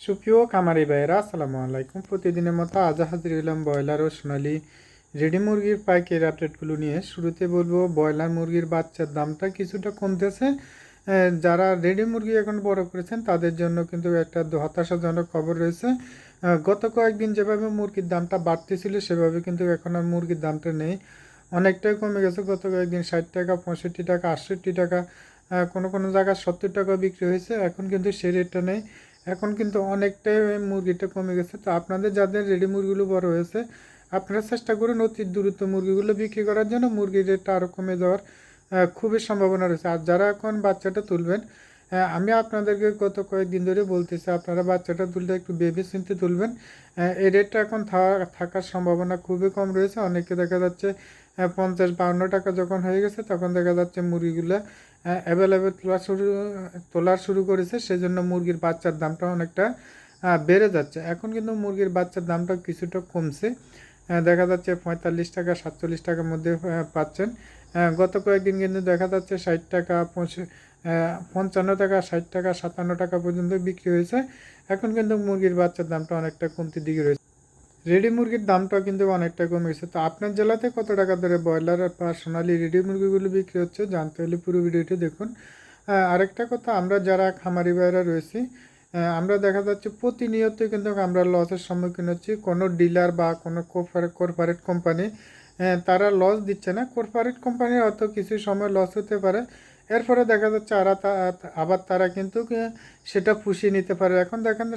সুপ্রিয় কামারি ভাইয়েরা, আসসালামু আলাইকুম। প্রতিদিনের মতো আজ হাজির হলাম ব্রয়লার ও সোনালি রেডি মুরগির পাইকারি আপডেটগুলো নিয়ে। শুরুতে বলব, ব্রয়লার মুরগির বাচ্চার দামটা কিছুটা কমতেছে। যারা রেডি মুরগি এখন বড় করেছেন, তাদের জন্য কিন্তু একটা হতাশাজনক খবর রয়েছে। গত কয়েকদিন যেভাবে মুরগির দামটা বাড়তেছিল, সেভাবে কিন্তু এখন আর মুরগির দামটা নেই। অনেকটাই কমে গেছে। গত কয়েকদিন ষাট টাকা, পঁয়ষট্টি টাকা, আটষট্টি টাকা কোনো কোনো জায়গায় সত্তর টাকা বিক্রি হয়েছে। এখন কিন্তু সেই রেটটা নেই। এখন কিন্তু অনেকটাই মুরগিটা কমে গেছে। তো আপনাদের যাদের রেডি মুরগিগুলো বড় হয়েছে, আপনারা চেষ্টা করুন অতি দ্রুত মুরগিগুলো বিক্রি করার জন্য মুরগির রেটটা আরও কমে যাওয়ার খুবই সম্ভাবনা রয়েছে। আর যারা এখন বাচ্চাটা তুলবেন আমি আপনাদেরকে গত কয়েকদিন ধরে বলতেছি, আপনারা বাচ্চাটা তুলতে একটু ভেবে চিনতে তুলবেন। এই রেটটা এখন থাকার সম্ভাবনা খুবই কম রয়েছে। অনেকে দেখা যাচ্ছে পঞ্চাশ বাউন্ন টাকা যখন হয়ে গেছে তখন দেখা যাচ্ছে মুরগিগুলো অ্যাভেলেবেল তোলা শুরু তোলার শুরু করেছে সেজন্য মুরগির বাচ্চার দামটা অনেকটা বেড়ে যাচ্ছে। এখন কিন্তু মুরগির বাচ্চার দামটা কিছুটা কমছে। দেখা যাচ্ছে পঁয়তাল্লিশ টাকা সাতচল্লিশ টাকার মধ্যে পাচ্ছেন। আহ, গত কয়েকদিন কিন্তু দেখা যাচ্ছে ষাট টাকা পঞ্চান্ন টাকা ষাট টাকা সাতান্ন টাকা পর্যন্ত বিক্রি হয়েছে। এখন কিন্তু মুরগির বাচ্চার দামটা অনেকটা কমতির দিকে রয়েছে। রেডি মুরগির দামটাও কিন্তু অনেকটা কমে গেছে। তো আপনার জেলাতে কত টাকা ধরে ব্রয়লার বা সোনালি রেডি মুরগিগুলো বিক্রি হচ্ছে জানতে হলে পুরো ভিডিওটি দেখুন। আরেকটা কথা, আমরা যারা খামারি ভাইরা রয়েছি আমরা দেখা যাচ্ছে প্রতিনিয়ত কিন্তু আমরা লসের সম্মুখীন হচ্ছি। কোনো ডিলার বা কোনো কর্পোরেট কোম্পানি তারা লস দিচ্ছে না। কর্পোরেট কোম্পানির হয়তো কিছু সময় লস হতে পারে। এরপরে দেখা যাচ্ছে আবার তারা কিন্তু সেটা পুষিয়ে নিতে পারে। এখন দেখেন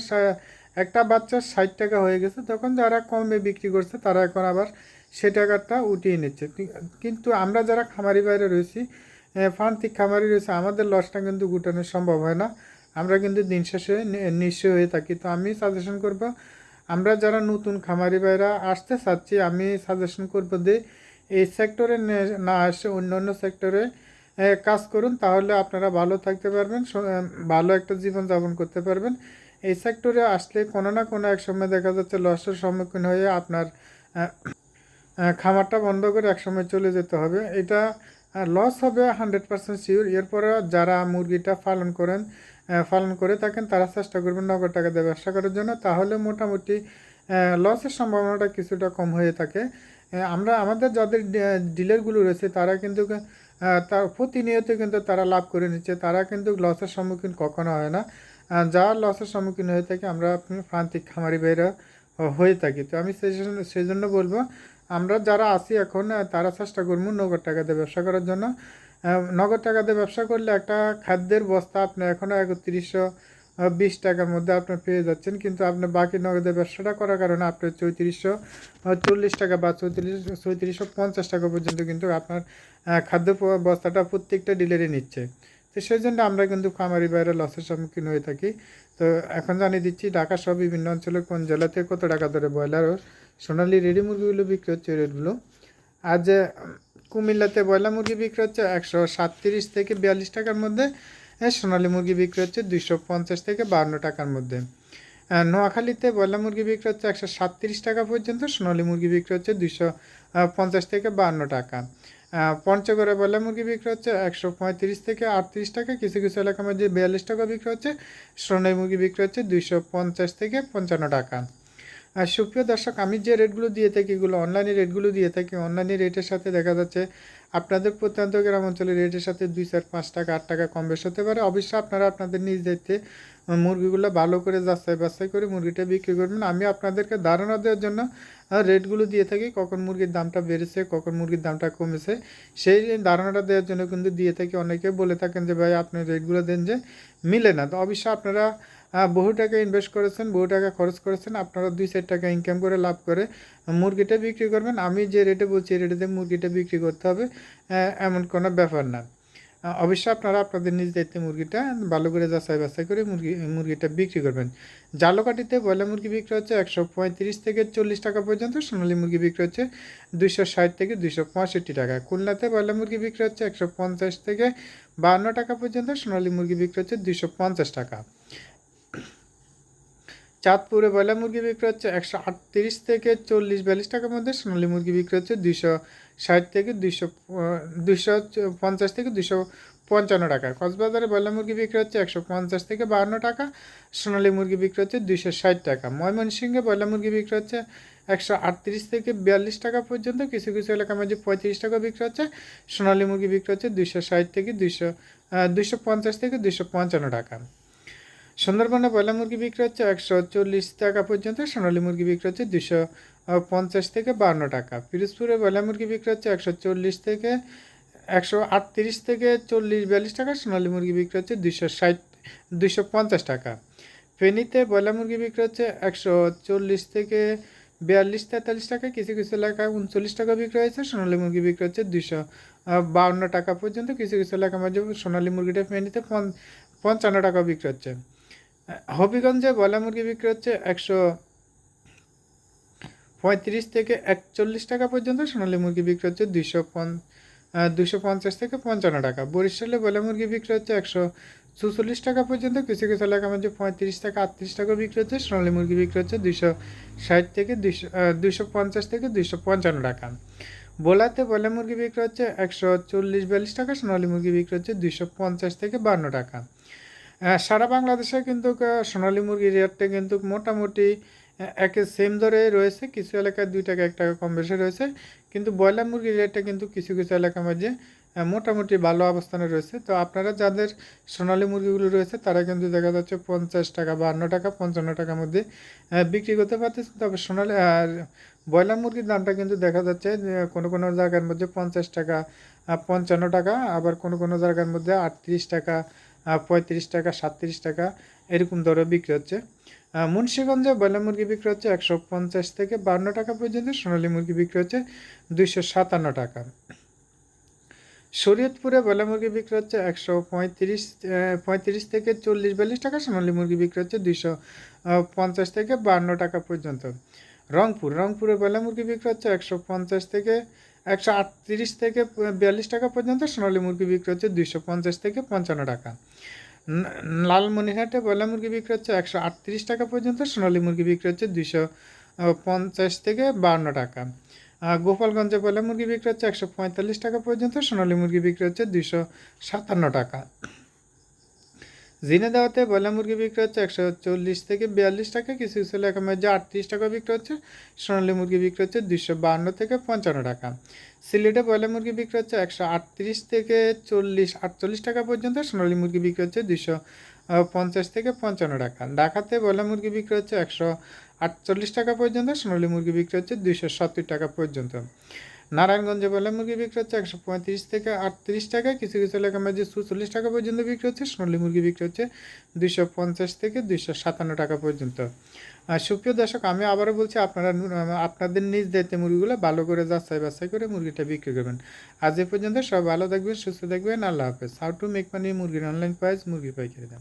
একটা বাচ্চার ষাট টাকা হয়ে গেছে, তখন যারা কমে বিক্রি করছে, তারা এখন আবার সে টাকাটা উঠিয়ে নিচ্ছে। কিন্তু আমরা যারা খামারি বাইরে রয়েছি প্রান্তিক খামারি রয়েছে, আমাদের লসটা কিন্তু গুটানো সম্ভব হয় না। আমরা কিন্তু দিন শেষে নি- নিঃস্ব হয়ে থাকি। তো আমি সাজেশন করব, আমরা যারা নতুন খামারি বাইরা আসতে চাচ্ছি, আমি সাজেশন করব যে, এই সেক্টরে না আসে অন্য অন্য সেক্টরে কাজ করুন, তাহলে আপনারা ভালো থাকতে পারবেন ভালো একটা জীবন যাপন করতে পারবেন। এই সেক্টরে আসলে কোনো না কোনো এক সময় দেখা যাচ্ছে লসের সম্মুখীন হয়ে আপনার খামারটা বন্ধ করে একসময় চলে যেতে হবে। এটা লস হবে হান্ড্রেড পার্সেন্ট শিওর এরপরে যারা মুরগিটা পালন করেন পালন করে থাকেন, তারা চেষ্টা করবেন নগদ টাকা দিয়ে ব্যবসা করার জন্য। তাহলে মোটামুটি লসের সম্ভাবনাটা কিছুটা কম হয়ে থাকে। আমরা, আমাদের যাদের ডিলারগুলো রয়েছে, তারা কিন্তু তার প্রতিনিয়ত কিন্তু তারা লাভ করে নিচ্ছে। তারা কিন্তু লসের সম্মুখীন কখনো হয় না। আহ, যা লসের সম্মুখীন হয়ে থাকে আমরা প্রান্তিক খামারি ভাইরা হয়ে থাকি। তো আমি সেই সেই জন্য বলব আমরা যারা আছি এখন তারা চেষ্টা করব নগদ টাকা দিয়ে ব্যবসা করার জন্য। নগদ টাকা দিয়ে ব্যবসা করলে একটা খাদ্যের বস্তা আপনি এখনও একত্রিশশো বিশ টাকার মধ্যে আপনি পেয়ে যাচ্ছেন। কিন্তু আপনি বাকি নগদের ব্যবসাটা করার কারণে আপনার চৌত্রিশশো চল্লিশ টাকা বা চৌত্রিশ চৌত্রিশশো পঞ্চাশ টাকা পর্যন্ত কিন্তু আপনার খাদ্য বস্তাটা প্রত্যেকটা ডিলারই নিচ্ছে। তো সেই জন্য আমরা কিন্তু খামারি বাইরে লসের সম্মুখীন হয়ে থাকি। তো এখন জানিয়ে দিচ্ছি, ঢাকা সহ বিভিন্ন অঞ্চলে কোন জেলাতে কত টাকা ধরে ব্রয়লার ও সোনালি রেডি মুরগিগুলো বিক্রি হচ্ছে রেটগুলো আজ কুমিল্লাতে ব্রয়লার মুরগি বিক্রি হচ্ছে একশো সাতত্রিশ থেকে বিয়াল্লিশ টাকার মধ্যে সোনালি মুরগি বিক্রি হচ্ছে দুইশো পঞ্চাশ থেকে বাহান্ন টাকার মধ্যে। নোয়াখালীতে ব্রয়লার মুরগি বিক্রি হচ্ছে একশো সাতত্রিশ টাকা পর্যন্ত, সোনালী মুরগি বিক্রি হচ্ছে দুইশো পঞ্চাশ থেকে বাহান্ন টাকা। পঞ্চগড়ে ব্রয়লার মুরগি বিক্রি হচ্ছে একশো পঁয়ত্রিশ থেকে আটত্রিশ টাকা। কিছু কিছু এলাকার মধ্যে বিয়াল্লিশ টাকা বিক্রি হচ্ছে। সোনাই মুরগি বিক্রি হচ্ছে দুইশো পঞ্চাশ থেকে পঞ্চান্ন টাকা। আর সুপ্রিয় দর্শক, আমি যে রেটগুলো দিয়ে থাকি এগুলো অনলাইনে রেটগুলো দিয়ে থাকি। অনলাইনে রেটের সাথে দেখা যাচ্ছে আপনাদের প্রত্যন্ত গ্রাম অঞ্চলের রেটের সাথে দুই চার, পাঁচ টাকা, আট টাকা কম বেশ হতে পারে। অবশ্যই আপনারা আপনাদের নিজ দায়িত্বে মুরগিগুলো ভালো করে যাচাই বাছাই করে মুরগিটা বিক্রি করবেন। আমি আপনাদেরকে ধারণা দেওয়ার জন্য রেটগুলো দিয়ে থাকি, কখন মুরগির দামটা বেড়েছে, কখন মুরগির দামটা কমেছে। সেই ধারণাটা দেওয়ার জন্য কিন্তু দিয়ে থাকি। অনেকে বলে থাকেন যে, ভাই, আপনি রেটগুলো দেন যে, মিলে না। তো অবশ্যই আপনারা বহু টাকা ইনভেস্ট করেছেন, বহু টাকা খরচ করেছেন, আপনারা দুই চার টাকা ইনকাম করে লাভ করে মুরগিটা বিক্রি করবেন। আমি যে রেটে বলছি, এই রেটে মুরগিটা বিক্রি করতে হবে এমন কোনো ব্যাপার না। অবশ্যই আপনারা আপনাদের নিজ দায়িত্বে মুরগিটা ভালো করে যাচাই বাছাই করে মুরগি, মুরগিটা বিক্রি করবেন। জালকাটিতে ব্রয়লার মুরগি বিক্রি হচ্ছে একশো পঁয়ত্রিশ থেকে চল্লিশ টাকা পর্যন্ত, সোনালী মুরগি বিক্রি হচ্ছে দুইশো ষাট থেকে দুইশো পঁয়ষট্টি টাকা। খুলনাতে ব্রয়লার মুরগি বিক্রি হচ্ছে একশো পঞ্চাশ থেকে বাহান্ন টাকা পর্যন্ত, সোনালী মুরগি বিক্রি হচ্ছে দুইশো পঞ্চাশ টাকা। চাঁদপুরে ব্রয়লার মুরগি বিক্রি হচ্ছে একশো আটত্রিশ থেকে চল্লিশ বিয়াল্লিশ টাকার মধ্যে, সোনালী মুরগি বিক্রি হচ্ছে দুইশো ষাট থেকে দুইশো দুইশো পঞ্চাশ থেকে দুইশো পঞ্চান্ন টাকা। কক্সবাজারে ব্রয়লার মুরগি বিক্রি হচ্ছে একশো পঞ্চাশ থেকে বাহান্ন টাকা, সোনালী মুরগি বিক্রি হচ্ছে দুইশো ষাট টাকা। ময়মনসিংহে ব্রয়লার মুরগি বিক্রি হচ্ছে একশো আটত্রিশ থেকে বিয়াল্লিশ টাকা পর্যন্ত, কিছু কিছু এলাকার মধ্যে পঁয়ত্রিশ টাকা বিক্রি হচ্ছে, সোনালী মুরগি বিক্রি হচ্ছে দুইশো ষাট থেকে দুইশো দুইশো পঞ্চাশ থেকে দুইশো পঞ্চান্ন টাকা। সুন্দরবনে ব্রয়লার মুরগি বিক্রি হচ্ছে একশো চল্লিশ টাকা পর্যন্ত, সোনালী মুরগি বিক্রি হচ্ছে দুশো পঞ্চাশ থেকে বান্ন টাকা। পিরোজপুরে ব্রয়লার মুরগি বিক্রি হচ্ছে একশো চল্লিশ থেকে একশো আটত্রিশ থেকে চল্লিশ বিয়াল্লিশ টাকা, সোনালী মুরগি বিক্রি হচ্ছে দুশো ষাট, দুশো পঞ্চাশ টাকা। ফেনীতে ব্রয়লার মুরগি বিক্রি হচ্ছে একশো চল্লিশ থেকে বিয়াল্লিশ, তেতাল্লিশ টাকা, কিছু কিছু এলাকায় উনচল্লিশ টাকা বিক্রি হয়েছে, সোনালী মুরগি বিক্রি হচ্ছে দুশো বাউন্ন টাকা পর্যন্ত, কিছু কিছু এলাকার মাঝে সোনালী মুরগিটা ফেনীতে পঞ্চ- পঞ্চান্ন টাকা বিক্রি হচ্ছে। হবিগঞ্জে ব্রয়লার মুরগি বিক্রি হচ্ছে একশো পঁয়ত্রিশ থেকে একচল্লিশ টাকা পর্যন্ত। সোনালী মুরগি বিক্রি হচ্ছে দুইশো দুশো পঞ্চাশ থেকে পঞ্চান্ন টাকা। বরিশালে ব্রয়লার মুরগি বিক্রি হচ্ছে একশো চুচল্লিশ টাকা পর্যন্ত। কিছু কিছু এলাকার মধ্যে পঁয়ত্রিশ থেকে আটত্রিশ টাকা বিক্রি হচ্ছে। সোনালী মুরগি বিক্রি হচ্ছে দুইশো ষাট থেকে দুইশো দুইশো পঞ্চাশ থেকে দুইশো পঞ্চান্ন টাকা। বোলাতে ব্রয়লার মুরগি বিক্রি হচ্ছে একশো চল্লিশ বিয়াল্লিশ টাকা। সোনালী মুরগি বিক্রি হচ্ছে দুইশো পঞ্চাশ থেকে বান্ন টাকা। সারা বাংলাদেশে কিন্তু সোনালী মুরগির রেটটা কিন্তু মোটামুটি একে সেম দরে রয়েছে। কিছু এলাকায় দুই টাকা, এক টাকা কম বেশি রয়েছে। কিন্তু ব্রয়লার মুরগির রেটটা কিন্তু কিছু কিছু এলাকার মধ্যে মোটামুটি ভালো অবস্থানে রয়েছে। তো আপনারা যাদের সোনালী মুরগিগুলো রয়েছে, তারা কিন্তু দেখা যাচ্ছে পঞ্চাশ টাকা, বান্ন টাকা, পঞ্চান্ন টাকার মধ্যে বিক্রি করতে পারতেছে। তবে সোনালী, আর ব্রয়লার মুরগির দামটা কিন্তু দেখা যাচ্ছে কোনো কোনো জায়গার মধ্যে পঞ্চাশ টাকা পঞ্চান্ন টাকা, আবার কোনো কোনো জায়গার মধ্যে আটত্রিশ টাকা পঁয়ত্রিশ টাকা, সাতত্রিশ টাকা এরকম দরে বিক্রি হচ্ছে। মুন্সীগঞ্জে বয়লা মুরগি বিক্রি হচ্ছে একশো পঞ্চাশ থেকে বান্ন টাকা পর্যন্ত, সোনালী মুরগি বিক্রি হচ্ছে দুইশো সাতান্ন টাকা। শরীয়তপুরে বয়লা মুরগি বিক্রি হচ্ছে একশো পঁয়ত্রিশ পঁয়ত্রিশ থেকে চল্লিশ বিয়াল্লিশ টাকা, সোনালী মুরগি বিক্রি হচ্ছে দুইশো পঞ্চাশ থেকে বান্ন টাকা পর্যন্ত। রংপুর, রংপুরে বয়লা মুরগি বিক্রি হচ্ছে একশো পঞ্চাশ থেকে একশো আটত্রিশ থেকে বিয়াল্লিশ টাকা পর্যন্ত সোনালী মুরগি বিক্রি হচ্ছে দুইশো পঞ্চাশ থেকে পঞ্চান্ন টাকা। লালমনিরহাটে ব্রয়লার মুরগি বিক্রি হচ্ছে একশো আটত্রিশ টাকা পর্যন্ত, সোনালী মুরগি বিক্রি হচ্ছে দুইশো পঞ্চাশ থেকে বান্ন টাকা। গোপালগঞ্জে বয়লা মুরগি বিক্রি হচ্ছে একশো পঁয়তাল্লিশ টাকা পর্যন্ত, সোনালী মুরগি বিক্রি হচ্ছে দুইশো সাতান্ন টাকা। জিনেদাওয়াতে ব্রয়লার মুরগি বিক্রি হচ্ছে একশো চল্লিশ থেকে বিয়াল্লিশ টাকা, কিছু কিছু এলাকার মধ্যে আটত্রিশ টাকা বিক্রি হচ্ছে, সোনালী মুরগি বিক্রি হচ্ছে দুশো বান্ন থেকে পঞ্চান্ন টাকা। সিলেটে ব্রয়লার মুরগি বিক্রি হচ্ছে একশো আটত্রিশ থেকে চল্লিশ, আটচল্লিশ টাকা পর্যন্ত, সোনালী মুরগি বিক্রি হচ্ছে দুশো পঞ্চাশ থেকে পঞ্চান্ন টাকা। ঢাকাতে ব্রয়লার মুরগি বিক্রি হচ্ছে একশো আটচল্লিশ টাকা পর্যন্ত, সোনালী মুরগি বিক্রি হচ্ছে দুশো সত্তর টাকা পর্যন্ত। নারায়ণগঞ্জে ব্রয়লার মুরগি বিক্রি হচ্ছে একশো পঁয়ত্রিশ থেকে আটত্রিশ টাকা কিছু কিছু এলাকার মধ্যে চুচল্লিশ টাকা পর্যন্ত বিক্রি হচ্ছে। সোনালী মুরগি বিক্রি হচ্ছে দুইশো পঞ্চাশ থেকে দুইশো সাতান্ন টাকা পর্যন্ত। সুপ্রিয় দর্শক, আমি আবারও বলছি, আপনারা, আপনাদের নিজ দায়িত্বে মুরগিগুলো ভালো করে যাচাই বাছাই করে মুরগিটা বিক্রি করবেন। আজ এ পর্যন্ত সব ভালো থাকবেন, সুস্থ থাকবেন। আল্লাহ হাফেজ। হাউ টু মেক মানি মুরগির অনলাইন প্রাইস মুরগি পাইকারি দাম।